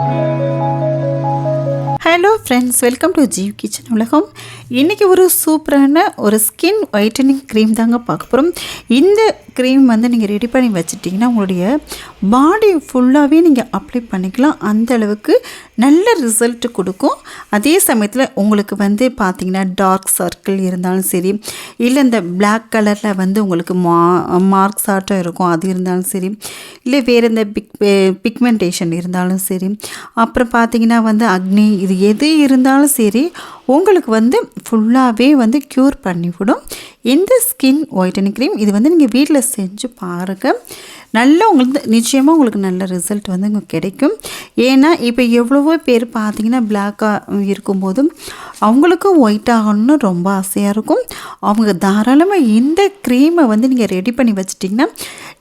Thank you. Hello friends welcome to Jeev kitchen உலகம். இன்றைக்கி ஒரு சூப்பரான ஒரு ஸ்கின் ஒயிட்டனிங் க்ரீம் தாங்க பார்க்க போகிறோம் இந்த க்ரீம் வந்து நீங்கள் ரெடி பண்ணி வச்சுட்டிங்கன்னா உங்களுடைய பாடி ஃபுல்லாகவே நீங்கள் அப்ளை பண்ணிக்கலாம். அந்த அளவுக்கு நல்ல ரிசல்ட் கொடுக்கும். அதே சமயத்தில் உங்களுக்கு வந்து பார்த்திங்கன்னா டார்க் சர்க்கிள் இருந்தாலும் சரி இல்லை இந்த பிளாக் கலரில் வந்து உங்களுக்கு மா மார்க்ஸ் ஆட்டம் இருக்கும் அது இருந்தாலும் சரி இல்லை வேறு இந்த பிக் பிக்மெண்டேஷன் இருந்தாலும் சரி அப்புறம் பார்த்தீங்கன்னா வந்து அக்னி இது எது இருந்தாலும் சரி உங்களுக்கு வந்து ஃபுல்லாகவே வந்து க்யூர் பண்ணிவிடும். இந்த ஸ்கின் ஒயிட்டனிங் க்ரீம் இது வந்து நீங்கள் வீட்டில் செஞ்சு பாருங்கள் நல்ல உங்களுக்கு நிச்சயமாக உங்களுக்கு நல்ல ரிசல்ட் வந்து இங்கே கிடைக்கும். ஏன்னா இப்போ எவ்வளவோ பேர் பார்த்தீங்கன்னா பிளாக்காக இருக்கும்போதும் அவங்களுக்கும் ஒயிட் ஆகணும்னு ரொம்ப ஆசையாக இருக்கும். அவங்க தாராளமாக இந்த க்ரீமை வந்து நீங்கள் ரெடி பண்ணி வச்சிட்டிங்கன்னா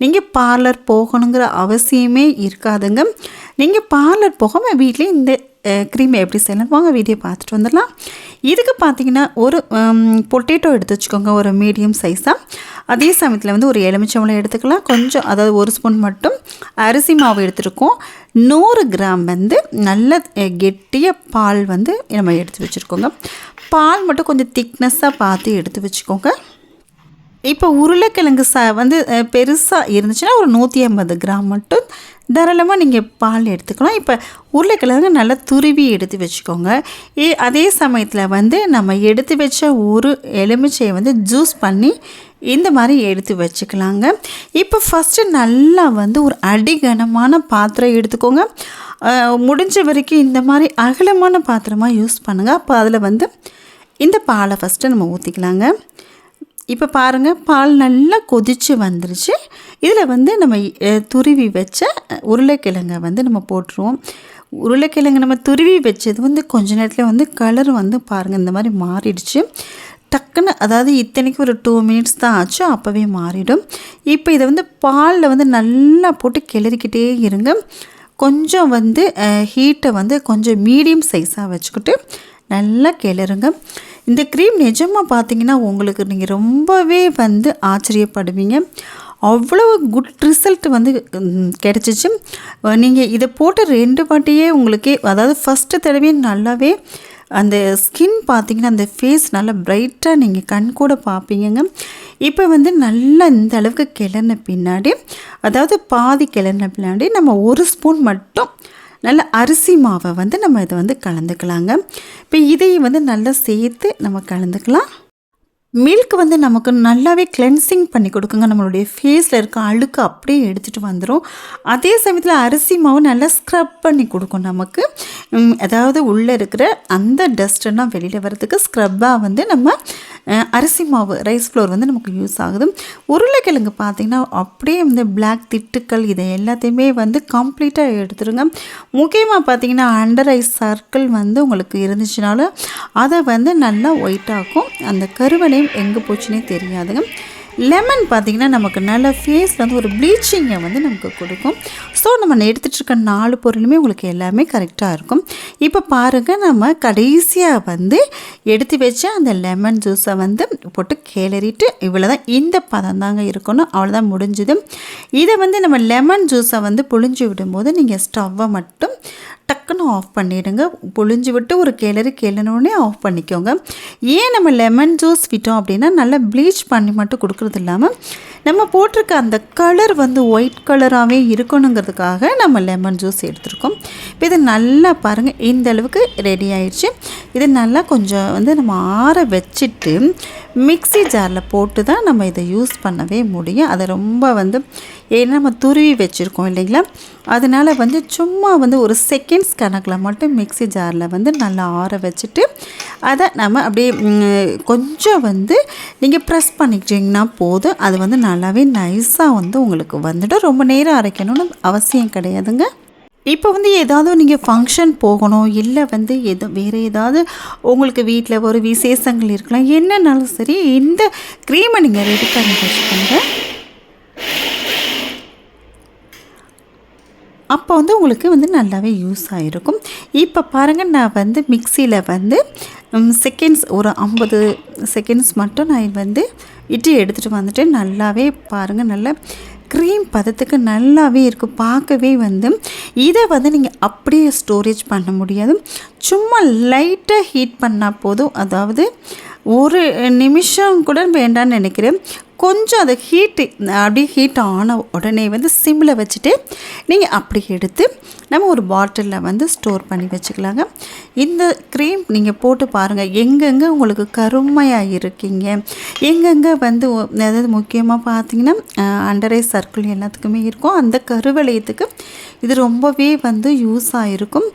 நீங்கள் பார்லர் போகணுங்கிற அவசியமே இருக்காதுங்க. நீங்கள் பார்லர் போகாமல் வீட்லேயே இந்த க்ரீமை எப்படி செய்யலாம்? வாங்க வீடியோ பார்த்துட்டு வந்துடலாம். இதுக்கு பார்த்தீங்கன்னா ஒரு பொட்டேட்டோ எடுத்து வச்சுக்கோங்க. ஒரு மீடியம் சைஸாக அதே சமயத்தில் வந்து ஒரு எலுமிச்சம்பளம் எடுத்துக்கலாம். கொஞ்சம் அதாவது ஒரு ஸ்பூன் மட்டும் அரிசி மாவு எடுத்துருக்கோம். நூறு கிராம் வந்து நல்ல கெட்டிய பால் வந்து நம்ம எடுத்து வச்சுருக்கோங்க. பால் மட்டும் கொஞ்சம் திக்னஸ்ஸாக பார்த்து எடுத்து வச்சுக்கோங்க. இப்போ உருளைக்கிழங்கு ச வந்து பெருசாக இருந்துச்சுன்னா ஒரு நூற்றி ஐம்பது கிராம் மட்டும் தாராளமாக நீங்கள் பால் எடுத்துக்கலாம். இப்போ உருளைக்கிழங்கு நல்லா துருவி எடுத்து வச்சுக்கோங்க. ஏ அதே சமயத்தில் வந்து நம்ம எடுத்து வச்ச ஒரு எலுமிச்சையை வந்து ஜூஸ் பண்ணி இந்த மாதிரி எடுத்து வச்சுக்கலாங்க. இப்போ ஃபஸ்ட்டு நல்லா வந்து ஒரு அடிகனமான பாத்திரம் எடுத்துக்கோங்க. முடிஞ்ச வரைக்கும் இந்த மாதிரி அகலமான பாத்திரமாக யூஸ் பண்ணுங்கள் அப்போ அதில் வந்து இந்த பாலை ஃபஸ்ட்டு நம்ம ஊற்றிக்கலாங்க இப்போ பாருங்கள் பால் நல்லா கொதித்து வந்துருச்சு. இதில் வந்து நம்ம துருவி வச்ச உருளைக்கிழங்கை வந்து நம்ம போட்டுருவோம். உருளைக்கிழங்கு நம்ம துருவி வச்சது வந்து கொஞ்ச நேரத்தில் வந்து கலர் வந்து பாருங்கள் இந்த மாதிரி மாறிடுச்சு. டக்குன்னு அதாவது இத்தனைக்கு ஒரு டூ மினிட்ஸ் தான் ஆச்சு அப்போவே மாறிடும். இப்போ இதை வந்து பாலில் வந்து நல்லா போட்டு கிளறிக்கிட்டே இருங்க. கொஞ்சம் வந்து ஹீட்டை வந்து கொஞ்சம் மீடியம் சைஸாக வச்சுக்கிட்டு நல்லா கிளறுங்க. இந்த க்ரீம் நிஜமாக பார்த்தீங்கன்னா உங்களுக்கு நீங்கள் ரொம்பவே வந்து ஆச்சரியப்படுவீங்க. அவ்வளோ குட் ரிசல்ட் வந்து கிடச்சிச்சு. நீங்கள் இதை போட்ட ரெண்டு வாட்டியே உங்களுக்கே அதாவது ஃபஸ்ட்டு தடவையே நல்லாவே அந்த ஸ்கின் பார்த்தீங்கன்னா அந்த ஃபேஸ் நல்லா பிரைட்டாக நீங்கள் கண் கூட பார்ப்பீங்கங்க இப்போ வந்து நல்லா இந்த அளவுக்கு கிளறின பின்னாடி அதாவது பாதி கிளறின பின்னாடி நம்ம ஒரு ஸ்பூன் மட்டும் நல்ல அரிசி மாவை வந்து நம்ம இதை வந்து கலந்துக்கலாங்க. இப்போ இதையும் வந்து நல்லா சேர்த்து நம்ம கலந்துக்கலாம். மில்க் வந்து நமக்கு நல்லாவே கிளென்சிங் பண்ணி கொடுக்குங்க. நம்மளுடைய ஃபேஸில் இருக்க அழுக்கு அப்படியே எடுத்துகிட்டு வந்துடும் அதே சமயத்தில் அரிசி மாவு நல்லா ஸ்க்ரப் பண்ணி கொடுக்கும் நமக்கு. அதாவது உள்ளே இருக்கிற அந்த டஸ்ட்டெல்லாம் வெளியில் வரதுக்கு ஸ்க்ரப்பாக வந்து நம்ம அரிசி மாவு ரைஸ் ஃப்ளோர் வந்து நமக்கு யூஸ் ஆகுது. உருளைக்கிழங்கு பார்த்திங்கன்னா அப்படியே வந்து பிளாக் திட்டுக்கள் இதை எல்லாத்தையுமே வந்து கம்ப்ளீட்டாக எடுத்துருங்க. முக்கியமாக பார்த்தீங்கன்னா அண்டர் ஐஸ் சர்க்கிள் வந்து உங்களுக்கு இருந்துச்சுனாலும் அதை வந்து நல்லா ஒயிட் அந்த அந்த டைம் எங்கே போச்சுன்னே தெரியாதுங்க. லெமன் பார்த்திங்கன்னா நமக்கு நல்ல ஃபேஸில் வந்து ஒரு ப்ளீச்சிங்கை வந்து நமக்கு கொடுக்கும். ஸோ நம்ம எடுத்துகிட்டு இருக்க நாலு பொருளுமே உங்களுக்கு எல்லாமே கரெக்டாக இருக்கும். இப்போ பாருங்கள் நம்ம கடைசியாக வந்து எடுத்து வச்சு அந்த லெமன் ஜூஸை வந்து போட்டு கிளறிட்டு இவ்வளோ தான் இந்த பதம் தாங்க இருக்கணும். அவ்வளோதான் முடிஞ்சுது. இதை வந்து நம்ம லெமன் ஜூஸை வந்து புழிஞ்சு விடும்போது நீங்கள் ஸ்டவ்வை மட்டும் டக்குன்னு ஆஃப் பண்ணிவிடுங்க புழிஞ்சு விட்டு ஒரு கிளறி கிளறினோடனே ஆஃப் பண்ணிக்கோங்க. ஏன் நம்ம லெமன் ஜூஸ் விட்டோம் அப்படின்னா நல்லா ப்ளீச் பண்ணி மட்டும் கொடுக்குறது இல்லாமல் நம்ம போட்டிருக்க அந்த கலர் வந்து ஒயிட் கலராகவே இருக்கணுங்கிறதுக்காக நம்ம லெமன் ஜூஸ் எடுத்திருக்கோம். இப்போ இது நல்லா பாருங்கள் இந்த அளவுக்கு ரெடி ஆயிடுச்சு. இது நல்லா கொஞ்சம் வந்து நம்ம ஆற வச்சுட்டு மிக்ஸி ஜாரில் போட்டு தான் நம்ம இதை யூஸ் பண்ணவே முடியும். அதை ரொம்ப வந்து ஏன்னா நம்ம துருவி வச்சுருக்கோம் இல்லைங்களா? அதனால் வந்து சும்மா வந்து ஒரு செகண்ட்ஸ் கணக்கில் மட்டும் மிக்ஸி ஜாரில் வந்து நல்லா ஆற வச்சுட்டு அதை நம்ம அப்படியே கொஞ்சம் வந்து நீங்கள் ப்ரெஸ் பண்ணிக்கிட்டிங்கன்னா போதும். அது வந்து நல்லாவே நைஸாக வந்து உங்களுக்கு வந்துட்டு ரொம்ப நேரம் அரைக்கணும்னு அவசியம் கிடையாதுங்க. இப்போ வந்து ஏதாவது நீங்கள் ஃபங்க்ஷன் போகணும் இல்லை வந்து எதோ வேறு ஏதாவது உங்களுக்கு வீட்டில் ஒரு விசேஷங்கள் இருக்கலாம் என்னன்னாலும் சரி இந்த க்ரீமை நீங்கள் ரெடி பண்ணி வச்சுக்கோங்க. அப்போ வந்து உங்களுக்கு வந்து நல்லாவே யூஸ் ஆகிருக்கும் இப்போ பாருங்கள் நான் வந்து மிக்சியில் வந்து செகண்ட்ஸ் ஒரு ஐம்பது செகண்ட்ஸ் மட்டும் நான் வந்து இட்டி எடுத்துகிட்டு வந்துட்டு நல்லாவே பாருங்கள் நல்லா க்ரீம் பதத்துக்கு நல்லாவே இருக்கும் பார்க்கவே வந்து இதை வந்து நீங்கள் அப்படியே ஸ்டோரேஜ் பண்ண முடியாது. சும்மா லைட்டாக ஹீட் பண்ணால் போதும். அதாவது ஒரு நிமிஷம் கூட வேண்டாம்னு நினைக்கிறேன். கொஞ்சம் அதை ஹீட்டு அப்படியே ஹீட் ஆன உடனே வந்து சிம்மில் வச்சுட்டு நீங்கள் அப்படி எடுத்து நம்ம ஒரு பாட்டிலில் வந்து ஸ்டோர் பண்ணி வச்சுக்கலாங்க. இந்த க்ரீம் நீங்கள் போட்டு பாருங்கள் எங்கெங்கே உங்களுக்கு கருமையாக இருக்கீங்க? எங்கெங்கே வந்து அதாவது முக்கியமாக பார்த்தீங்கன்னா அண்டரை சர்க்கிள் எல்லாத்துக்குமே இருக்கும். அந்த கருவளையத்துக்கு இது ரொம்பவே வந்து யூஸ் ஆகிருக்கும்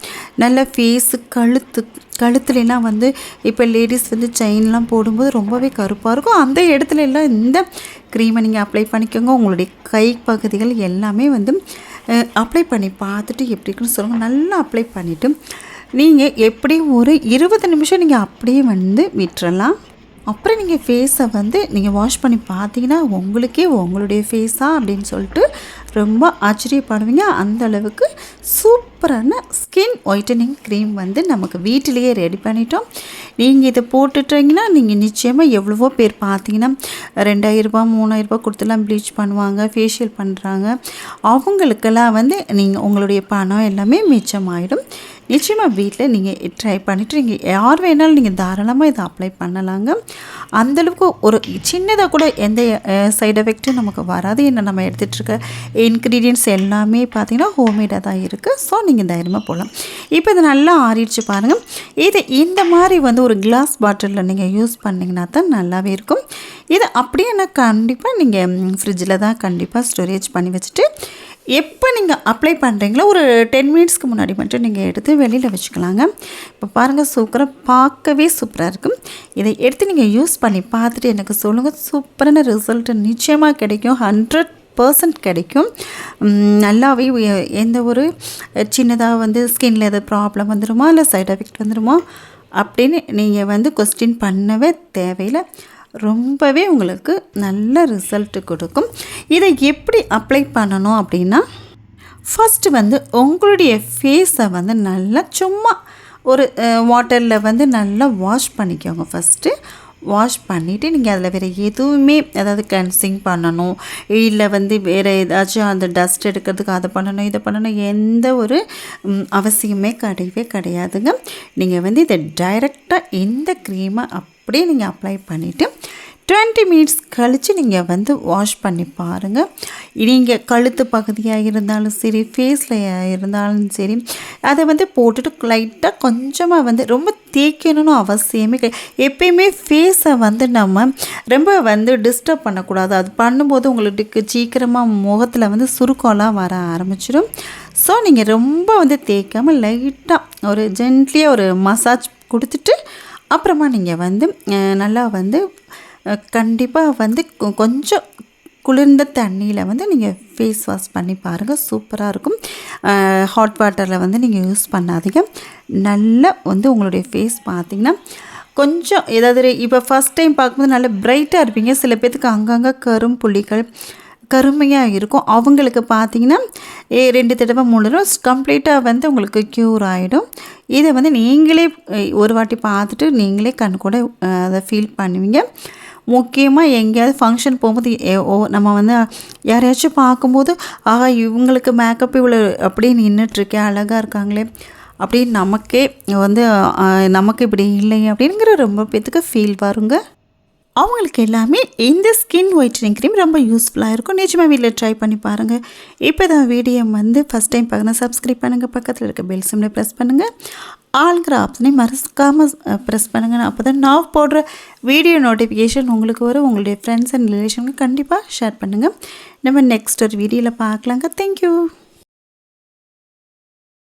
நல்ல ஃபேஸு கழுத்து கழுத்துலலாம் வந்து இப்போ லேடிஸ் வந்து செயின்லாம் போடும்போது ரொம்பவே கருப்பாக இருக்கும். அந்த இடத்துல எல்லாம் இந்த க்ரீமை நீங்கள் அப்ளை பண்ணிக்கோங்க. உங்களுடைய கை பகுதிகள் எல்லாமே வந்து அப்ளை பண்ணி பார்த்துட்டு எப்படி இருக்குன்னு சொல்லுங்கள் நல்லா அப்ளை பண்ணிவிட்டு நீங்கள் எப்படியும் ஒரு இருபது நிமிஷம் நீங்கள் அப்படியே வந்து விட்டுறலாம். அப்புறம் நீங்கள் ஃபேஸை வந்து நீங்கள் வாஷ் பண்ணி பார்த்தீங்கன்னா உங்களுக்கே உங்களுடைய ஃபேஸா அப்படின்னு சொல்லிட்டு ரொம்ப ஆச்சரியப்படுவீங்க. அந்த அளவுக்கு சூப்பரான ஸ்கின் ஒயிட்டனிங் க்ரீம் வந்து நமக்கு வீட்டிலேயே ரெடி பண்ணிட்டோம். நீங்கள் இதை போட்டுட்டீங்கன்னா நீங்கள் நிச்சயமாக எவ்வளவோ பேர் பார்த்தீங்கன்னா ரெண்டாயிரரூபா மூணாயிரரூபா கொடுத்துலாம் ப்ளீச் பண்ணுவாங்க ஃபேஷியல் பண்ணுறாங்க அவங்களுக்கெல்லாம் வந்து நீங்கள் உங்களுடைய பணம் எல்லாமே மிச்சமாயிடும். நிச்சயமாக வீட்டில் நீங்கள் ட்ரை பண்ணிவிட்டு நீங்கள் யார் வேணாலும் நீங்கள் தாராளமாக இதை அப்ளை பண்ணலாங்க. அந்தளவுக்கு ஒரு சின்னதாக கூட எந்த சைடு எஃபெக்ட்டும் நமக்கு வராது. என்ன நம்ம எடுத்துகிட்டு இருக்க இன்க்ரீடியன்ட்ஸ் எல்லாமே பார்த்தீங்கன்னா ஹோம்மேடாக தான் இருக்குது ஸோ நீங்கள் தைரியமாக போகலாம் இப்போ இது நல்லா ஆறிடுச்சு பாருங்கள் இது இந்த மாதிரி வந்து ஒரு கிளாஸ் பாட்டிலில் நீங்கள் யூஸ் பண்ணிங்கன்னா தான் நல்லாவே இருக்கும். இது அப்படியே நான் கண்டிப்பாக நீங்கள் ஃப்ரிட்ஜில் தான் கண்டிப்பாக ஸ்டோரேஜ் பண்ணி வச்சுட்டு எப்போ நீங்கள் அப்ளை பண்ணுறீங்களோ ஒரு டென் மினிட்ஸ்க்கு முன்னாடி மட்டும் நீங்கள் எடுத்து வெளியில் வச்சுக்கலாங்க. இப்போ பாருங்கள் சூப்பராக பார்க்கவே சூப்பராக இருக்கும் இதை எடுத்து நீங்கள் யூஸ் பண்ணி பார்த்துட்டு எனக்கு சொல்லுங்கள். சூப்பரான ரிசல்ட் நிச்சயமாக கிடைக்கும். ஹண்ட்ரட் பர்சன்ட் கிடைக்கும். நல்லாவே எந்த ஒரு சின்னதாக வந்து ஸ்கின்ல எதாவது ப்ராப்ளம் வந்துடுமா? இல்லை சைடு எஃபெக்ட் வந்துடுமா? அப்படின்னு நீங்கள் வந்து கொஸ்டின் பண்ணவே தேவையில்லை. ரொம்பவே உங்களுக்கு நல்ல ரிசல்ட் கொடுக்கும். இதை எப்படி அப்ளை பண்ணணும் அப்படின்னா ஃபஸ்ட்டு வந்து உங்களுடைய ஃபேஸை வந்து நல்லா சும்மா ஒரு வாட்டரில் வந்து நல்லா வாஷ் பண்ணிக்கோங்க ஃபஸ்ட்டு வாஷ் பண்ணிவிட்டு நீங்கள் அதில் வேறு எதுவுமே அதாவது கிளென்சிங் பண்ணணும். இல்லை வந்து வேறு ஏதாச்சும் அந்த டஸ்ட் எடுக்கிறதுக்கு அதை பண்ணணும் இதை பண்ணணும் எந்த ஒரு அவசியமே கிடையவே கிடையாதுங்க. நீங்கள் வந்து இதை டைரெக்டாக இந்த க்ரீமை அப் அப்படியே நீங்கள் அப்ளை பண்ணிவிட்டு டுவெண்ட்டி மினிட்ஸ் கழித்து நீங்கள் வந்து வாஷ் பண்ணி பாருங்கள் நீங்கள் கழுத்து பகுதியாக இருந்தாலும் சரி ஃபேஸில் இருந்தாலும் சரி அதை வந்து போட்டுட்டு லைட்டாக கொஞ்சமாக வந்து ரொம்ப தேய்க்கணும்னு அவசியமே கிடையாது. எப்பயுமே ஃபேஸை வந்து நம்ம ரொம்ப வந்து டிஸ்டர்ப் பண்ணக்கூடாது. அது பண்ணும்போது உங்களுக்கு சீக்கிரமாக முகத்தில் வந்து சுருக்கம்லாம் வர ஆரம்பிச்சிடும். ஸோ நீங்கள் ரொம்ப வந்து தேய்க்காமல் லைட்டாக ஒரு ஜென்ட்லியாக ஒரு மசாஜ் கொடுத்துட்டு அப்புறமா நீங்கள் வந்து நல்லா வந்து கண்டிப்பாக வந்து கொஞ்சம் குளிர்ந்த தண்ணியில் வந்து நீங்கள் ஃபேஸ் வாஷ் பண்ணி பாருங்கள் சூப்பராக இருக்கும். ஹாட் வாட்டரில் வந்து நீங்கள் யூஸ் பண்ணாதீங்க. நல்லா வந்து உங்களுடைய ஃபேஸ் பார்த்தீங்கன்னா கொஞ்சம் ஏதாவது இப்போ ஃபஸ்ட் டைம் பார்க்கும்போது நல்லா பிரைட்டாக இருப்பீங்க. சில பேர்த்துக்கு அங்கங்கே கரும் புள்ளிகள் கருமையாக இருக்கும். அவங்களுக்கு பார்த்தீங்கன்னா ஏ ரெண்டு தடவை மூணு தடவை கம்ப்ளீட்டாக வந்து உங்களுக்கு க்யூர் ஆகிடும் இதை வந்து நீங்களே ஒரு வாட்டி பார்த்துட்டு நீங்களே கண் கூட அதை ஃபீல் பண்ணுவீங்க. முக்கியமாக எங்கேயாவது ஃபங்க்ஷன் போகும்போது ஓ நம்ம வந்து யாரையாச்சும் பார்க்கும்போது ஆஹா இவங்களுக்கு மேக்கப் இவ்வளோ அப்படியே நின்றுட்டுருக்கேன் அழகாக இருக்காங்களே. அப்படின்னு நமக்கே வந்து நமக்கு இப்படி இல்லையே அப்படிங்கிற ரொம்ப பேத்துக்கு ஃபீல் வருங்க. அவங்களுக்கு எல்லாமே இந்த ஸ்கின் ஒயிட்டனிங் க்ரீம் ரொம்ப யூஸ்ஃபுல்லாக இருக்கும். நிஜமாக வீட்டில் ட்ரை பண்ணி பாருங்கள் இப்போ தான் வீடியோ வந்து ஃபஸ்ட் டைம் பார்க்கணும் சப்ஸ்கிரைப் பண்ணுங்கள் பக்கத்தில் இருக்க பெல் சிம்ல ப்ரெஸ் பண்ணுங்கள் ஆளுங்கிற ஆப்ஷனையும் மறக்காமல் ப்ரெஸ் பண்ணுங்கள் அப்போ தான் நான் போடுற வீடியோ நோட்டிஃபிகேஷன் உங்களுக்கு வரும். உங்களுடைய ஃப்ரெண்ட்ஸ் அண்ட் ரிலேஷனுக்கு கண்டிப்பாக ஷேர் பண்ணுங்கள் நம்ம நெக்ஸ்ட் ஒரு வீடியோவில் பார்க்கலாங்க. தேங்க்யூ